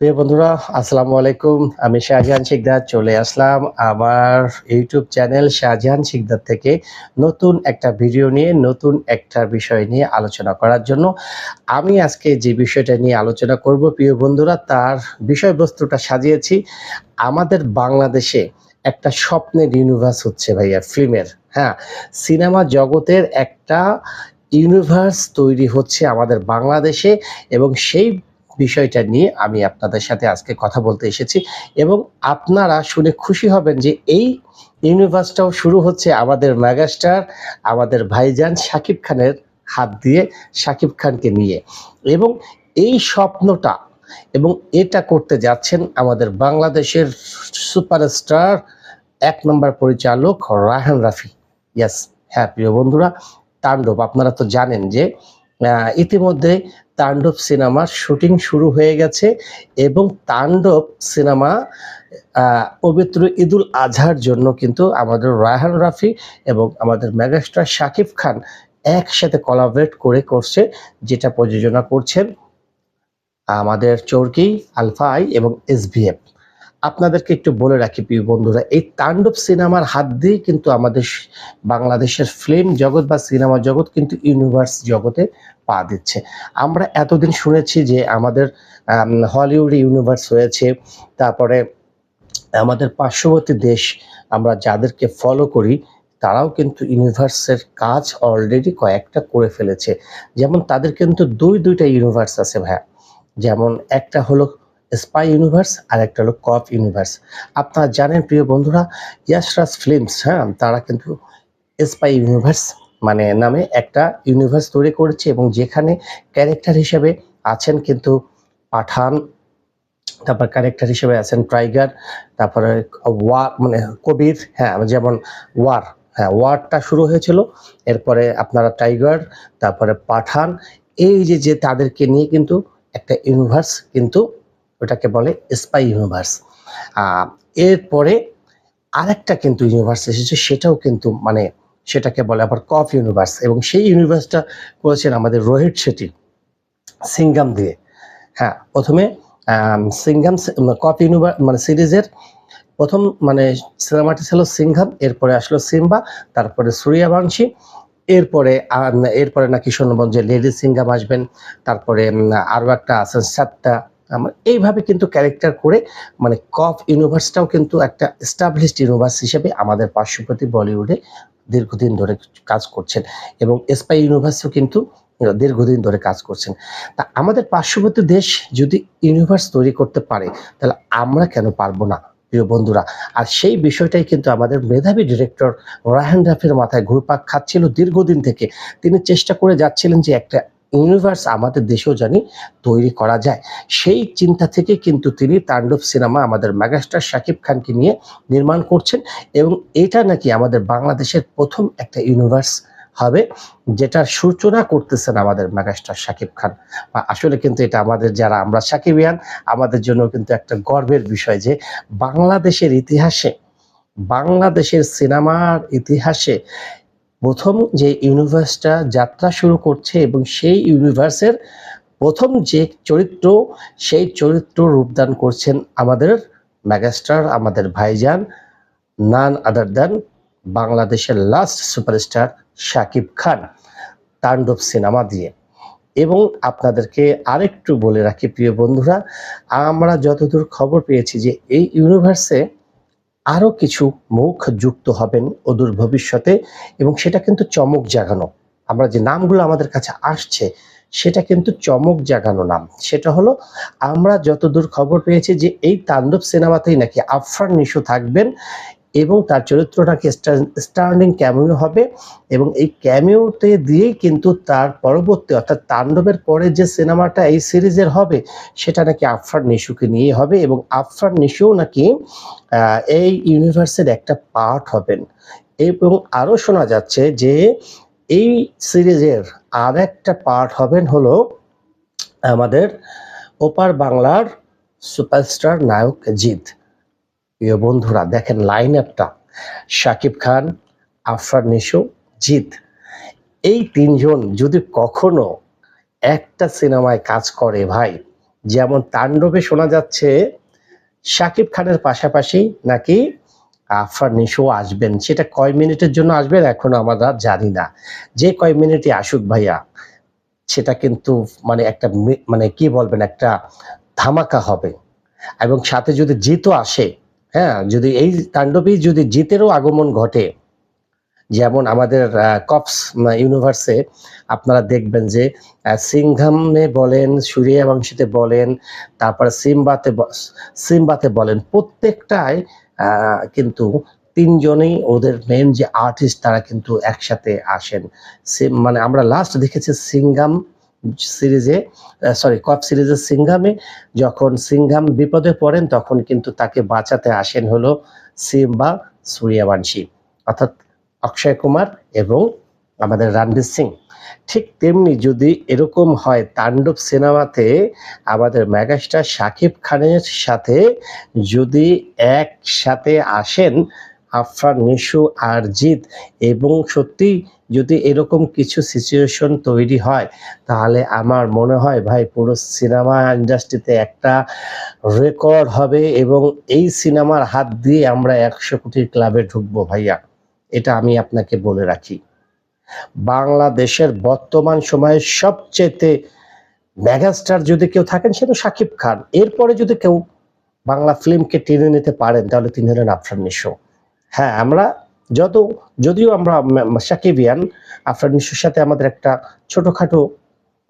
প্রিয় বন্ধুরা, আসসালামু আলাইকুম। আমি শাহজাহান শিকদার, চলে আসলাম আমার ইউটিউব চ্যানেল শাহজাহান শিকদার থেকে নতুন একটা ভিডিও নিয়ে, নতুন একটা বিষয় নিয়ে আলোচনা করার জন্য। আমি আজকে যে বিষয়টা নিয়ে আলোচনা করব, প্রিয় বন্ধুরা, তার বিষয়বস্তুটা সাজিয়েছি। আমাদের বাংলাদেশে একটা স্বপ্নের ইউনিভার্স হচ্ছে ভাইয়া, ফিল্মের। হ্যাঁ সিনেমা জগতের একটা ইউনিভার্স তৈরি হচ্ছে আমাদের বাংলাদেশে এবং সেই বিষয়টা নিয়ে আমি আপনাদের সাথে আজকে কথা বলতে এসেছি এবং আপনারা শুনে খুশি হবেন যে এই ইউনিভার্সটাও শুরু হচ্ছে আমাদের মেগাস্টার, আমাদের ভাইজান শাকিব খানের হাত দিয়ে, শাকিব খানকে নিয়ে। এবং এই স্বপ্নটা এবং এটা করতে যাচ্ছেন আমাদের বাংলাদেশের সুপারস্টার, এক নম্বর পরিচালক রায়হান রাফি। ইয়াস হ্যাঁ প্রিয় বন্ধুরা, তাণ্ডব, আপনারা তো জানেন যে ইতিমধ্যে তাণ্ডব সিনেমার শুটিং শুরু হয়ে গেছে এবং তাণ্ডব সিনেমা পবিত্র ঈদুল আজহার জন্য কিন্তু আমাদের রায়হান রাফি এবং আমাদের মেগাস্টার শাকিব খান একসাথে কোলাবরেট করে করছে, যেটা প্রযোজনা করছেন আমাদের চরকি আলফাই এবং এসভিএফ আপনাদেরকে একটু বলে রাখি প্রিয় বন্ধুরা এই তাণ্ডব সিনেমার হাত দিয়ে কিন্তু আমাদের বাংলাদেশের ফিল্ম জগৎ বা সিনেমা জগৎ কিন্তু ইউনিভার্স জগতে পা দিচ্ছে। আমরা এতদিন শুনেছি যে আমাদের আম, হলিউড ইউনিভার্স হয়েছে তারপরে আমাদের পার্শ্ববর্তী দেশ আমরা যাদেরকে ফলো করি তারাও কিন্তু ইউনিভার্সের কাজ অলরেডি কয়েকটা করে ফেলেছে। যেমন তাদের কিন্তু দুই দুইটা ইউনিভার্স আছে ভাইয়া। যেমন একটা হলো স্পাই ইউনিভার্স আর একটা হলো কপ ইউনিভার্স। আপনারা জানেন, প্রিয় বন্ধুরা ইয়াশরাজ ফিল্মস হ্যাঁ তারা কিন্তু স্পাই ইউনিভার্স মানে নামে একটা ইউনিভার্স তৈরি করেছে এবং যেখানে ক্যারেক্টার হিসেবে আছেন কিন্তু পাঠান, তারপর ক্যারেক্টার হিসেবে আছেন টাইগার তারপরে ওয়ার মানে কবির হ্যাঁ যেমন ওয়ার হ্যাঁ ওয়ারটা শুরু হয়েছিল, এরপরে আপনারা টাইগার, তারপরে পাঠান, এই যে যে তাদেরকে নিয়ে কিন্তু একটা ইউনিভার্স কিন্তু ওটাকে বলে স্পাই ইউনিভার্স এরপরে আরেকটা কিন্তু ইউনিভার্স এসেছে সেটাও কিন্তু মানে সেটাকে বলে আবার কফ ইউনিভার্স এবং সেই ইউনিভার্সটা করেছেন আমাদের রোহিত শেট্টি সিঙ্গাম দিয়ে। হ্যাঁ প্রথমে আম, সিঙ্ঘাম কপ ইউনিভার্স মানে সিরিজের প্রথম মানে সিনেমাটি ছিল সিংঘাম এরপরে আসলো সিম্বা তারপরে সূর্যবংশী এরপরে এরপরে নাকি যে লেডি সিংহাম আসবেন তারপরে উম, আরও একটা আছে সাতটা আমার এইভাবে কিন্তু ক্যারেক্টার করে মানে কফ ইউনিভার্সটাও কিন্তু একটা এস্টাবলিশড ইউনিভার্স হিসেবে আমাদের পার্শ্ববর্তী বলিউডে দীর্ঘদিন ধরে কাজ করছেন এবং স্পাই ইউনিভার্সও কিন্তু দীর্ঘদিন ধরে কাজ করছেন। তা আমাদের পার্শ্ববর্তী দেশ যদি ইউনিভার্স তৈরি করতে পারে, তাহলে আমরা কেন পারব না, প্রিয় বন্ধুরা? আর সেই বিষয়টাই কিন্তু আমাদের মেধাবী ডিরেক্টর রায়হান রাফির মাথায় ঘুরপাক খাচ্ছিল দীর্ঘদিন থেকে। তিনি চেষ্টা করে যাচ্ছিলেন যে একটা ইউনিভার্স আমাদের দেশেও জানি তৈরি করা যায়। সেই চিন্তা থেকে কিন্তু তিনি তাণ্ডব সিনেমা আমাদের মেগাস্টার শাকিব খানকে নিয়ে নির্মাণ করছেন এবং এটা নাকি আমাদের বাংলাদেশের প্রথম একটা ইউনিভার্স হবে যেটার সূচনা করতেছেন আমাদের মেগাস্টার শাকিব খান। বা আসলে কিন্তু এটা আমাদের যারা আমরা সাকিবিয়ান, আমাদের জন্য কিন্তু একটা গর্বের বিষয় যে বাংলাদেশের ইতিহাসে, বাংলাদেশের সিনেমার ইতিহাসে প্রথম যে ইউনিভার্সটা যাত্রা শুরু করছে এবং সেই ইউনিভার্সের প্রথম যে চরিত্র, সেই চরিত্র রূপদান করছেন আমাদের মেগাস্টার, আমাদের ভাইজান নান আদার দ্যান বাংলাদেশের last superstar Shakib Khan, Tandav cinema দিয়ে। এবং আপনাদেরকে আরেকটু বলে রাখি, প্রিয় বন্ধুরা, আমরা যতদূর খবর পেয়েছি যে এই ইউনিভার্সে আরও কিছু মুখ যুক্ত হবেন অদূর ভবিষ্যতে এবং সেটা কিন্তু চমক জাগানো। আমরা যে নামগুলো আমাদের কাছে আসছে, সেটা কিন্তু চমক জাগানো নাম। সেটা হলো, আমরা যতদূর খবর পেয়েছি যে এই তাণ্ডব সিনেমাতেই নাকি আফরান নিশু থাকবেন এবং তার চরিত্রটাকে স্টার্নিং ক্যামিও হবে এবং এই ক্যামিওতে দিয়েই কিন্তু তার পরবর্তী অর্থাৎ তাণ্ডবের পরে যে সিনেমাটা এই সিরিজের হবে, সেটা নাকি আফরান নিশুকে নিয়ে হবে এবং আফরান নিশুও নাকি এই ইউনিভার্সের একটা পার্ট হবেন। এবং আরও শোনা যাচ্ছে যে এই সিরিজের আর একটা পার্ট হবেন হলো আমাদের ওপার বাংলার সুপারস্টার নায়ক জিৎ। প্রিয় বন্ধুরা, দেখেন লাইন আপটা শাকিব খান, আফরান নিশো, জিৎ। এই তিনজন যদি কখনো একটা সিনেমায় কাজ করে ভাই, যেমন তাণ্ডবে শোনা যাচ্ছে শাকিব খানের পাশাপাশি নাকি আফরান নিশো আসবেন? সেটা কয় মিনিটের জন্য আসবেন এখনও আমরা জানি না। যে কয় মিনিটে আসুক ভাইয়া, সেটা কিন্তু মানে একটা মানে কি বলবেন, একটা ধামাকা হবে। এবং সাথে যদি জিতও আসে হ্যাঁ যদি এই তাণ্ডবেই যদি জিতেরও আগমন ঘটে, যেমন আমাদের কপস ইউনিভার্সে আপনারা দেখবেন যে সিংঘামে বলেন সুরিয়া বংশীতে বলেন, তারপরে সিম্বাতে সিম্বাতে বলেন প্রত্যেকটায় কিন্তু তিনজনেই ওদের মেন যে আর্টিস্ট তারা কিন্তু একসাথে আসেন। মানে আমরা লাস্ট দেখেছি সিঙ্গাম সিরিজে সরি কপ সিরিজের সিঙ্গামে যখন সিঙ্গাম বিপদে পড়েন, তখন কিন্তু তাকে বাঁচাতে আসেন হলো সিম্বা সূর্যবংশী, অর্থাৎ অক্ষয় কুমার এবং আমাদের রণবীর সিং। ঠিক তেমনি যদি এরকম হয়, তাণ্ডব সিনেমাতে আমাদের মেগাস্টার শাকিব খানের সাথে যদি একসাথে আসেন আফরান, নিশু আর জিৎ এবং সত্যি যদি এরকম কিছু সিচুয়েশন তৈরি হয়, তাহলে আমার মনে হয় ভাই পুরো সিনেমা ইন্ডাস্ট্রিতে একটা রেকর্ড হবে এবং এই সিনেমার হাত দিয়ে আমরা একশো কোটির ক্লাবে ঢুকবো ভাইয়া। এটা আমি আপনাকে বলে রাখি। বাংলাদেশের বর্তমান সময়ে সবচেয়ে মেগাস্টার যদি কেউ থাকেন সেটা শাকিব খান। এরপরে যদি কেউ বাংলা ফিল্মকে টেনে নিতে পারেন, তাহলে তিনি হলেন আফরান, নিশো। হ্যাঁ আমরা যত, যদিও আমরা সাকিবিয়ান, আফরান নিশোর সাথে আমাদের একটা ছোটখাটো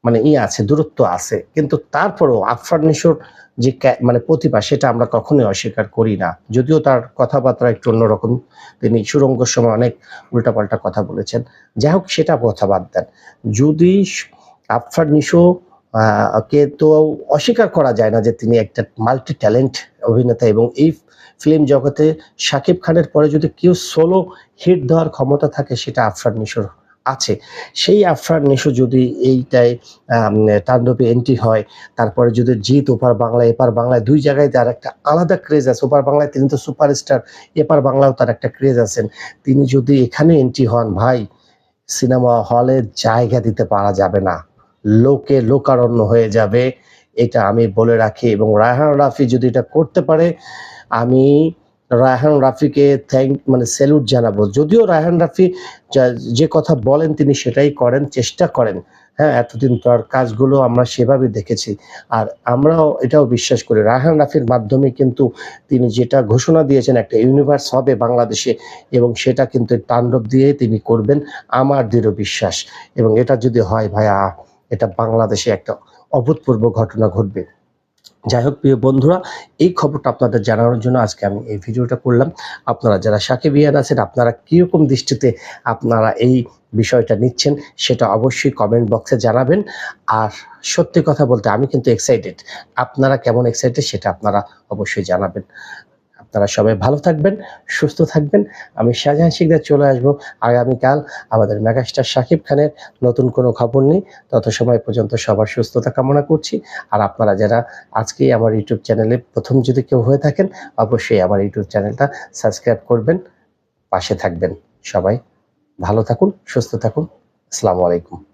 মানে ই আছে, দূরত্ব আছে, কিন্তু তারপরেও আফরান নিশোর যে মানে প্রতিভা, সেটা আমরা কখনোই অস্বীকার করি না। যদিও তার কথাবার্তা একটু অন্যরকম, তিনি সুরঙ্গর সময় অনেক উল্টাপাল্টা কথা বলেছেন। যাই হোক, সেটা কথা বাদ দেন। যদি আফরান নিশো কে তো অস্বীকার করা যায় না যে তিনি একটা মাল্টি ট্যালেন্ট অভিনেতা এবং এই ফিল্ম জগতে শাকিব খানের পরে যদি কেউ সোলো হিট দেওয়ার ক্ষমতা থাকে, সেটা আফরান নিশোর আছে। সেই আফরান নিশো যদি এইটাই তাণ্ডবে এন্ট্রি হয়, তারপরে যদি জিত ওপার বাংলায় এপার বাংলায় দুই জায়গায় তার একটা আলাদা ক্রেজ আছে। ওপার বাংলায় তিনি তো সুপারস্টার এপার বাংলাও তার একটা ক্রেজ আছেন। তিনি যদি এখানে এন্ট্রি হন, ভাই, সিনেমা হলে জায়গা দিতে পারা যাবে না। লোকে লোকারণ্য হয়ে যাবে, এটা আমি বলে রাখি। এবং রায়হান রাফি যদি এটা করতে পারে আমি রায়হান রাফিকে থ্যাংক মানে স্যালুট জানাব। যদিও রায়হান রাফি যে কথা বলেন তিনি সেটাই করেন, চেষ্টা করেন। হ্যাঁ এতদিন তার কাজগুলো আমরা সেভাবে দেখেছি। আর আমরাও এটাও বিশ্বাস করি, রায়হান রাফির মাধ্যমে কিন্তু তিনি যেটা ঘোষণা দিয়েছেন, একটা ইউনিভার্স হবে বাংলাদেশে এবং সেটা কিন্তু তাণ্ডব দিয়ে তিনি করবেন আমার দৃঢ় বিশ্বাস। এবং এটা যদি হয় ভাইয়া, এটা বাংলাদেশে একটা অভূতপূর্ব ঘটনা ঘটবে। যাই হোক, প্রিয় বন্ধুরা, এই খবরটা আপনাদের জানানোর জন্য আজকে আমি এই ভিডিওটা করলাম। আপনারা যারা সাকিব সাকিবিয়ান আছেন, আপনারা কীরকম দৃষ্টিতে আপনারা এই বিষয়টা নিচ্ছেন সেটা অবশ্যই কমেন্ট বক্সে জানাবেন। আর সত্যি কথা বলতে আমি কিন্তু এক্সাইটেড আপনারা কেমন এক্সাইটেড সেটা আপনারা অবশ্যই জানাবেন। আপনারা সবাই ভালো থাকবেন, সুস্থ থাকবেন। আমি শাহজাহান শিকদার চলে আসব আগামীকাল আমাদের মেগাস্টার শাকিব খানের নতুন কোনো খবর নেই তত সময় পর্যন্ত সবার সুস্থতা কামনা করছি। আর আপনারা যারা আজকেই আমার ইউটিউব চ্যানেলে প্রথম যদি কেউ হয়ে থাকেন, অবশ্যই আমার ইউটিউব চ্যানেলটা সাবস্ক্রাইব করবেন, পাশে থাকবেন। সবাই ভালো থাকুন, সুস্থ থাকুন। আসসালামু আলাইকুম।